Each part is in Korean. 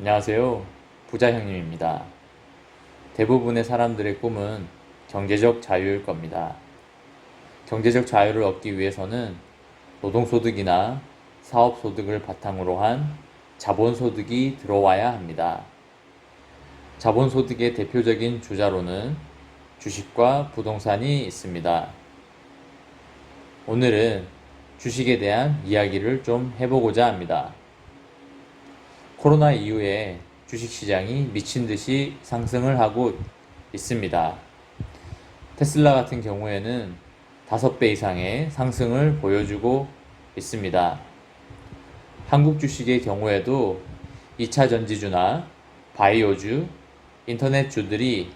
안녕하세요. 부자 형님입니다. 대부분의 사람들의 꿈은 경제적 자유일 겁니다. 경제적 자유를 얻기 위해서는 노동소득이나 사업소득을 바탕으로 한 자본소득이 들어와야 합니다. 자본소득의 대표적인 주자로는 주식과 부동산이 있습니다. 오늘은 주식에 대한 이야기를 좀 해보고자 합니다. 코로나 이후에 주식시장이 미친 듯이 상승을 하고 있습니다. 테슬라 같은 경우에는 5배 이상의 상승을 보여주고 있습니다. 한국 주식의 경우에도 2차 전지주나 바이오주, 인터넷주들이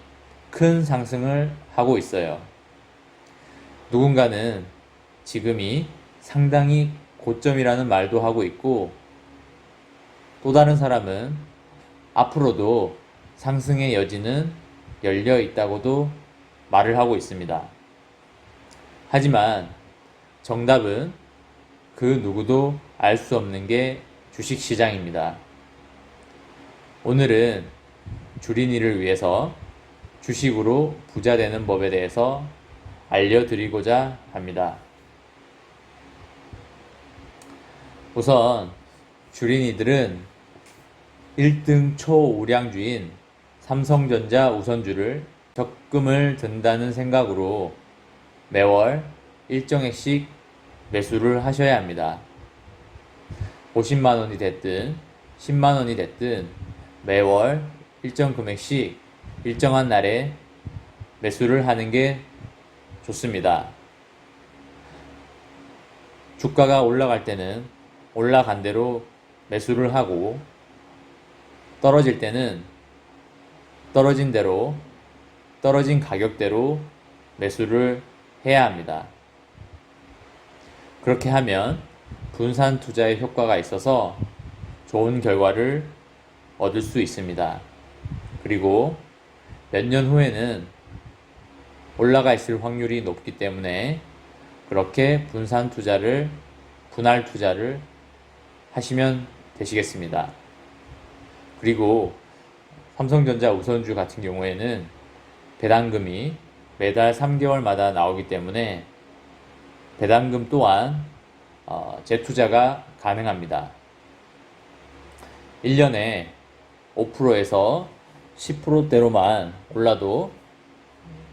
큰 상승을 하고 있어요. 누군가는 지금이 상당히 고점이라는 말도 하고 있고 또 다른 사람은 앞으로도 상승의 여지는 열려 있다고도 말을 하고 있습니다. 하지만 정답은 그 누구도 알 수 없는 게 주식 시장입니다. 오늘은 주린이를 위해서 주식으로 부자 되는 법에 대해서 알려드리고자 합니다. 우선 주린이들은 1등 초우량주인 삼성전자 우선주를 적금을 든다는 생각으로 매월 일정액씩 매수를 하셔야 합니다. 50만 원이 됐든 10만 원이 됐든 매월 일정 금액씩 일정한 날에 매수를 하는 게 좋습니다. 주가가 올라갈 때는 올라간 대로 매수를 하고 떨어질 때는 떨어진 대로 떨어진 가격대로 매수를 해야 합니다. 그렇게 하면 분산 투자의 효과가 있어서 좋은 결과를 얻을 수 있습니다. 그리고 몇 년 후에는 올라가 있을 확률이 높기 때문에 그렇게 분산 투자를 분할 투자를 하시면 되시겠습니다. 그리고 삼성전자 우선주 같은 경우에는 배당금이 매달 3개월마다 나오기 때문에 배당금 또한 어, 재투자가 가능합니다. 1년에 5%에서 10%대로만 올라도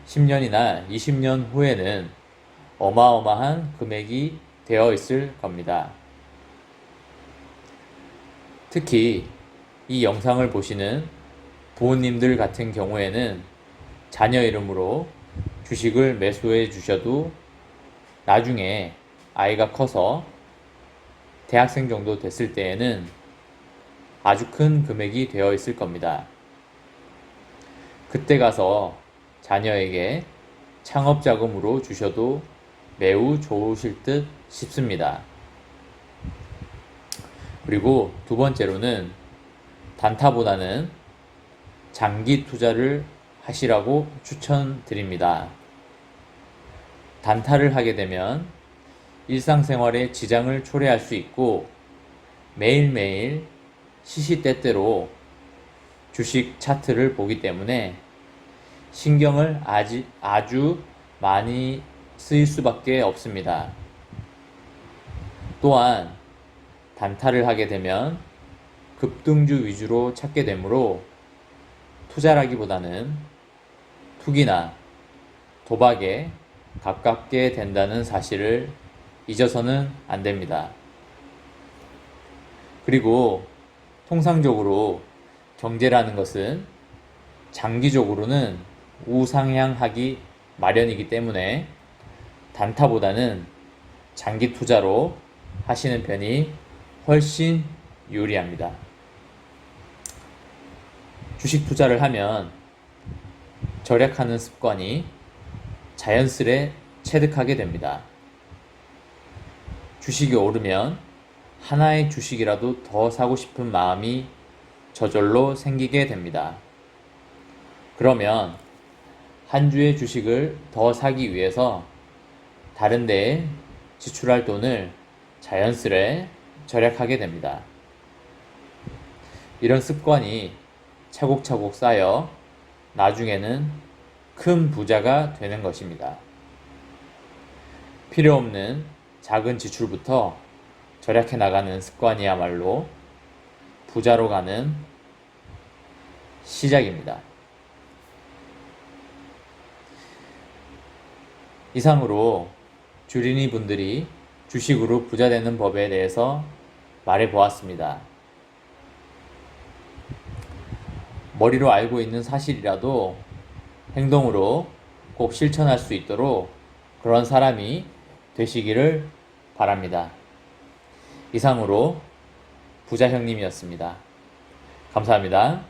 10년이나 20년 후에는 어마어마한 금액이 되어 있을 겁니다. 특히 이 영상을 보시는 부모님들 같은 경우에는 자녀 이름으로 주식을 매수해 주셔도 나중에 아이가 커서 대학생 정도 됐을 때에는 아주 큰 금액이 되어 있을 겁니다. 그때 가서 자녀에게 창업 자금으로 주셔도 매우 좋으실 듯 싶습니다. 그리고 두 번째로는 단타보다는 장기 투자를 하시라고 추천드립니다. 단타를 하게 되면 일상생활에 지장을 초래할 수 있고 매일매일 시시때때로 주식 차트를 보기 때문에 신경을 아지, 아주 많이 쓰일 수밖에 없습니다. 또한 단타를 하게 되면 급등주 위주로 찾게 되므로 투자라기보다는 투기나 도박에 가깝게 된다는 사실을 잊어서는 안 됩니다. 그리고 통상적으로 경제라는 것은 장기적으로는 우상향하기 마련이기 때문에 단타보다는 장기 투자로 하시는 편이 훨씬 유리합니다. 주식 투자를 하면 절약하는 습관이 자연스레 체득하게 됩니다. 주식이 오르면 하나의 주식이라도 더 사고 싶은 마음이 저절로 생기게 됩니다. 그러면 한 주의 주식을 더 사기 위해서 다른 데에 지출할 돈을 자연스레 절약하게 됩니다. 이런 습관이 차곡차곡 쌓여 나중에는 큰 부자가 되는 것입니다. 필요 없는 작은 지출부터 절약해 나가는 습관이야말로 부자로 가는 시작입니다. 이상으로 주린이 분들이 주식으로 부자 되는 법에 대해서 말해 보았습니다. 머리로 알고 있는 사실이라도 행동으로 꼭 실천할 수 있도록 그런 사람이 되시기를 바랍니다. 이상으로 부자 형님이었습니다. 감사합니다.